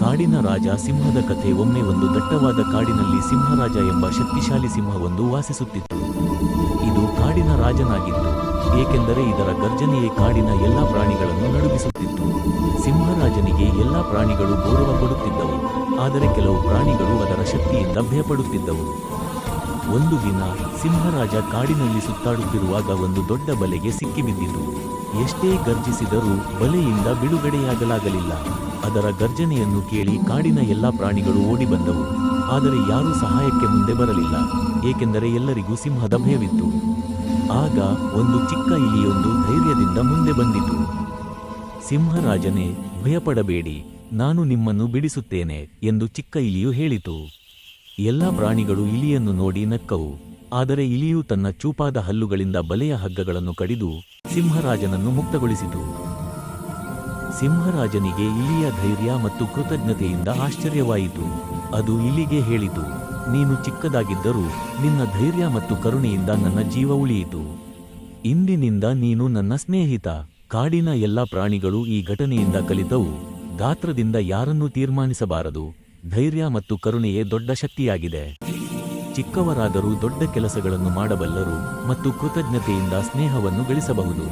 ಕಾಡಿನ ರಾಜ ಸಿಂಹದ ಕಥೆ ಒಮ್ಮೆ ಒಂದು ದಟ್ಟವಾದ ಕಾಡಿನಲ್ಲಿ ಸಿಂಹರಾಜ ಎಂಬ ಶಕ್ತಿಶಾಲಿ ಸಿಂಹವೊಂದು ವಾಸಿಸುತ್ತಿತ್ತು. ಇದು ಕಾಡಿನ ರಾಜನಾಗಿತ್ತು, ಏಕೆಂದರೆ ಇದರ ಗರ್ಜನೆಯೇ ಕಾಡಿನ ಎಲ್ಲಾ ಪ್ರಾಣಿಗಳನ್ನು ನಡುಗಿಸುತ್ತಿತ್ತು. ಸಿಂಹರಾಜನಿಗೆ ಎಲ್ಲಾ ಪ್ರಾಣಿಗಳು ಗೌರವ ಕೊಡುತ್ತಿದ್ದವು, ಆದರೆ ಕೆಲವು ಪ್ರಾಣಿಗಳು ಅದರ ಶಕ್ತಿಯಿಂದ ಭಯಪಡುತ್ತಿದ್ದವು. ಒಂದು ದಿನ ಸಿಂಹರಾಜ ಕಾಡಿನಲ್ಲಿ ಸುತ್ತಾಡುತ್ತಿರುವಾಗ ಒಂದು ದೊಡ್ಡ ಬಲೆಗೆ ಸಿಕ್ಕಿಬಿದ್ದಿತು. ಎಷ್ಟೇ ಗರ್ಜಿಸಿದರೂ ಬಲೆಯಿಂದ ಬಿಡುಗಡೆಯಾಗಲಾಗಲಿಲ್ಲ. ಅದರ ಗರ್ಜನೆಯನ್ನು ಕೇಳಿ ಕಾಡಿನ ಎಲ್ಲ ಪ್ರಾಣಿಗಳು ಓಡಿಬಂದವು ಆದರೆ ಯಾರೂ ಸಹಾಯಕ್ಕೆ ಮುಂದೆ ಬರಲಿಲ್ಲ, ಏಕೆಂದರೆ ಎಲ್ಲರಿಗೂ ಸಿಂಹದ ಭಯವಿತ್ತು. ಆಗ ಒಂದು ಚಿಕ್ಕ ಇಲಿಯೊಂದು ಧೈರ್ಯದಿಂದ ಮುಂದೆ ಬಂದಿತು. ಸಿಂಹರಾಜನೇ, ಭಯಪಡಬೇಡಿ, ನಾನು ನಿಮ್ಮನ್ನು ಬಿಡಿಸುತ್ತೇನೆ ಎಂದು ಚಿಕ್ಕ ಇಲಿಯು ಹೇಳಿತು. ಎಲ್ಲ ಪ್ರಾಣಿಗಳು ಇಲಿಯನ್ನು ನೋಡಿ ನಕ್ಕವು. ಆದರೆ ಇಲಿಯು ತನ್ನ ಚೂಪಾದ ಹಲ್ಲುಗಳಿಂದ ಬಲೆಯ ಹಗ್ಗಗಳನ್ನು ಕಡಿದು ಸಿಂಹರಾಜನನ್ನು ಮುಕ್ತಗೊಳಿಸಿತು. ಸಿಂಹರಾಜನಿಗೆ ಇಲಿಯ ಧೈರ್ಯ ಮತ್ತು ಕೃತಜ್ಞತೆಯಿಂದ ಆಶ್ಚರ್ಯವಾಯಿತು. ಅದು ಇಲಿಗೆ ಹೇಳಿತು, ನೀನು ಚಿಕ್ಕದಾಗಿದ್ದರೂ ನಿನ್ನ ಧೈರ್ಯ ಮತ್ತು ಕರುಣೆಯಿಂದ ನನ್ನ ಜೀವ ಉಳಿಯಿತು. ಇಂದಿನಿಂದ ನೀನು ನನ್ನ ಸ್ನೇಹಿತ. ಕಾಡಿನ ಎಲ್ಲ ಪ್ರಾಣಿಗಳು ಈ ಘಟನೆಯಿಂದ ಕಲಿತವು. ಗಾತ್ರದಿಂದ ಯಾರನ್ನೂ ತೀರ್ಮಾನಿಸಬಾರದು. ಧೈರ್ಯ ಮತ್ತು ಕರುಣೆಯೇ ದೊಡ್ಡ ಶಕ್ತಿಯಾಗಿದೆ. ಚಿಕ್ಕವರಾದರೂ ದೊಡ್ಡ ಕೆಲಸಗಳನ್ನು ಮಾಡಬಲ್ಲರು ಮತ್ತು ಕೃತಜ್ಞತೆಯಿಂದ ಸ್ನೇಹವನ್ನು ಗಳಿಸಬಹುದು.